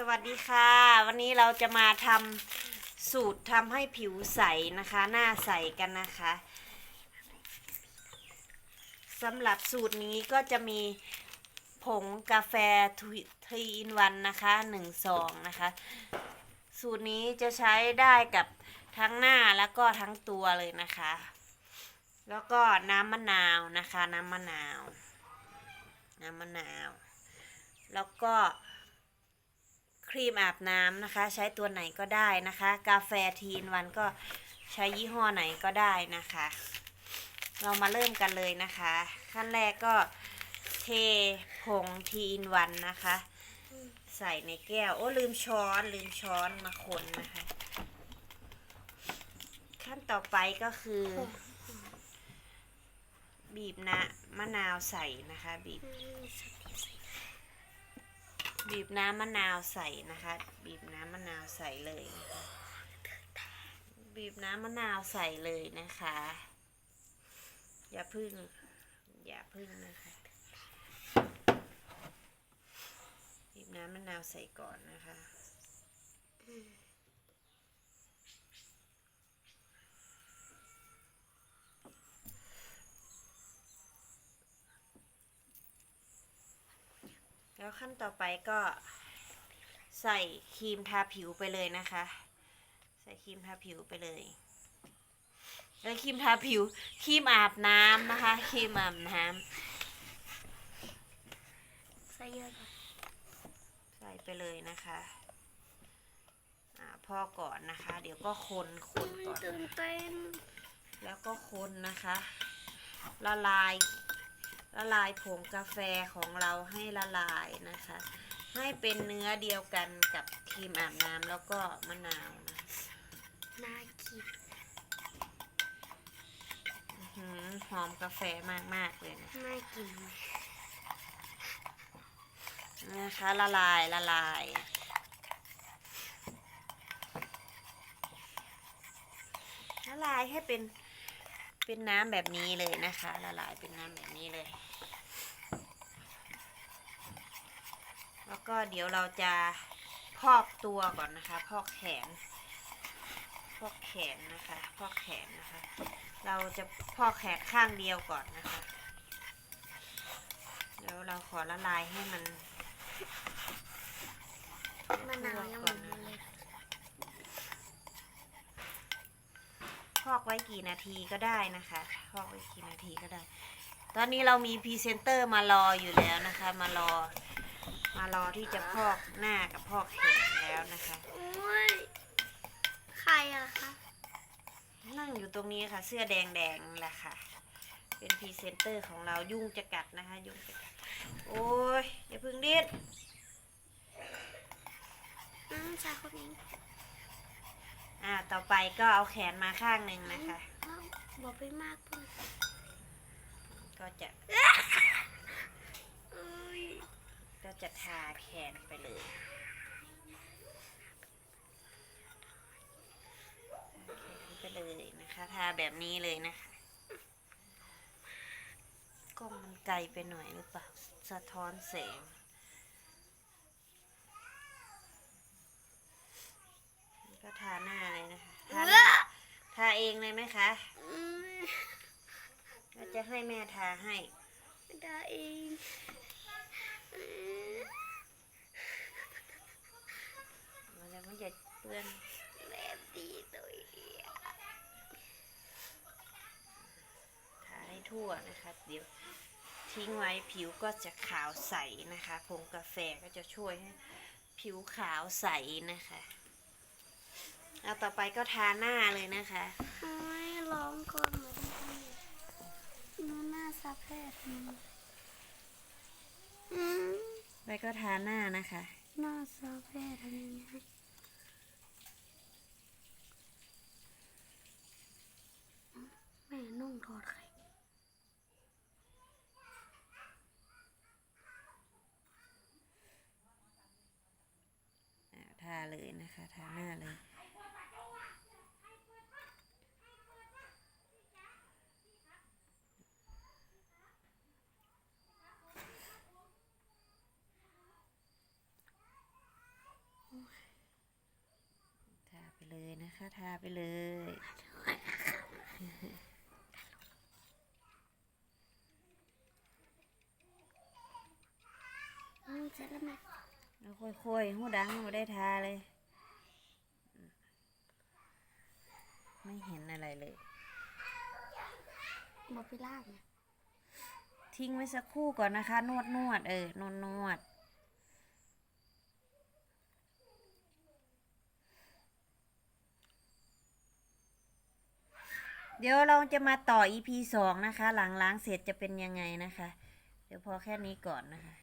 สวัสดีค่ะ วันนี้เราจะมาทำสูตรทำให้ผิวใสนะคะ หน้าใสกันนะคะสำหรับสูตรนี้ก็จะมีผงกาแฟทีอินวันนะคะหนึ่งซองนะคะ สูตรนี้จะใช้ได้กับทั้งหน้าแล้วก็ทั้งตัวเลยนะคะ แล้วก็น้ำมะนาวนะคะ น้ำมะนาว น้ำมะนาว แล้วก็ ครีมอาบน้ำนะคะ ใช้ตัวไหนก็ได้นะคะ กาแฟทีนวันก็ใช้ยี่ห้อไหนก็ได้นะคะ เรามาเริ่มกันเลยนะคะ ขั้นแรกก็เทผงทีนวันนะคะ ใส่ในแก้ว โอ้ลืมช้อนลืมช้อนมาคนนะคะ ขั้นต่อไปก็คือ บีบนะมะนาวใส่นะคะ บีบ บีบน้ำมะนาวใส่นะคะ บีบน้ำมะนาวใส่เลยนะคะบีบน้ำมะนาวใส่เลยนะคะ อย่าพึ่ง อย่าพึ่งนะคะ บีบน้ำมะนาวใส่ก่อนนะคะ แล้วขั้นต่อไปก็ใส่ครีมทาผิวไปเลยนะคะ ใส่ครีมทาผิวไปเลย แล้วครีมทาผิวครีมอาบน้ำนะคะครีมอาบน้ใส่เยอะก่อนำใส่ไปเลยนะคะอ่าพอก่อนนะคะ เดี๋ยวก็คนคนก่อนตื่นเต้นแล้วก็คนนะคะ ละลาย ละลายผงกาแฟของเราให้ละลายนะคะ ให้เป็นเนื้อเดียวกันกับครีมอาบน้ำแล้วก็มะนาวนะน่ากินอื้อหือหอมกาแฟมาก ๆ เลยนะน่ากินนะคะละลายละลายละลายให้เป็น เป็นน้ำแบบนี้เลยนะคะ ละลายเป็นน้ำแบบนี้เลย แล้วก็เดี๋ยวเราจะพอกตัวก่อนนะคะ พอกแขน พอกแขนนะคะ พอกแขนนะคะ เราจะพอกแขนข้างเดียวก่อนนะคะเดี๋ยวเราขอละลายให้มันมะนาวยังหมดเลย อกไว้กี่นาทีก็ได้นะคะพอกไว้กี่นาทีก็ได้ ตอนนี้เรามีพรีเซนเตอร์มารออยู่แล้วนะคะ มารอ มารอที่จะพอกหน้ากับพอกแขนแล้วนะคะโอ้ยใครอะคะนั่งอยู่ตรงนี้ค่ะ เสื้อแดงแดงๆแหละค่ะ เป็นพรีเซนเตอร์ของเรายุ่งจะกัดนะคะ ยุ่งจะกัดโอ้ยอย่าเพึ่งดิ้นอืมชายคนนี้ อ่า ต่อไปก็เอาแขนมาข้างหนึ่งนะคะอ้าวบอกไปมากเพิ่นก็จะเอ้ยก็จะทาแขนไปเลยทาแขนไปเลยนะคะ ทาแบบนี้เลยนะคะกล้องมันไกลไปหน่อยหรือเปล่า สะท้อนแสงก็ทาหน้าเลยนะคะ ทาหน้าทา เองเลยไหมคะอืมแล้วจะให้แม่ทาให้ไม่ได้เองอืมมันจะไม่จะเปื้อนแบบดีเลยทาให้ทั่วนะคะเดี๋ยวทิ้งไว้ผิวก็จะขาวใสนะคะผงกาแฟก็จะช่วยให้ผิวขาวใสนะคะ เอาต่อไปก็ทาหน้าเลยนะคะโอ้ยร้องก่อนเหมือนกันหนูหน้าซับแพทย์อืมไปก็ทาหน้านะคะ หน้าซับแพทย์ทำยังไงแม่นุ่งถอดไข่อ่าทาเลยนะคะ ทาหน้าเลย เลยนะคะ ทาไปเลยอืมเสร็จแล้วไหมแล้วค่อยๆหูดังไม่ได้ทาเลย ไม่เห็นอะไรเลยบอกไปล่างนะทิ้งไว้สักครู่ก่อนนะคะ นวดนวดเออนวดนวด เดี๋ยวเราจะมาต่อ EP สองนะคะ หลังล้างเสร็จจะเป็นยังไงนะคะ เดี๋ยวพอแค่นี้ก่อนนะคะ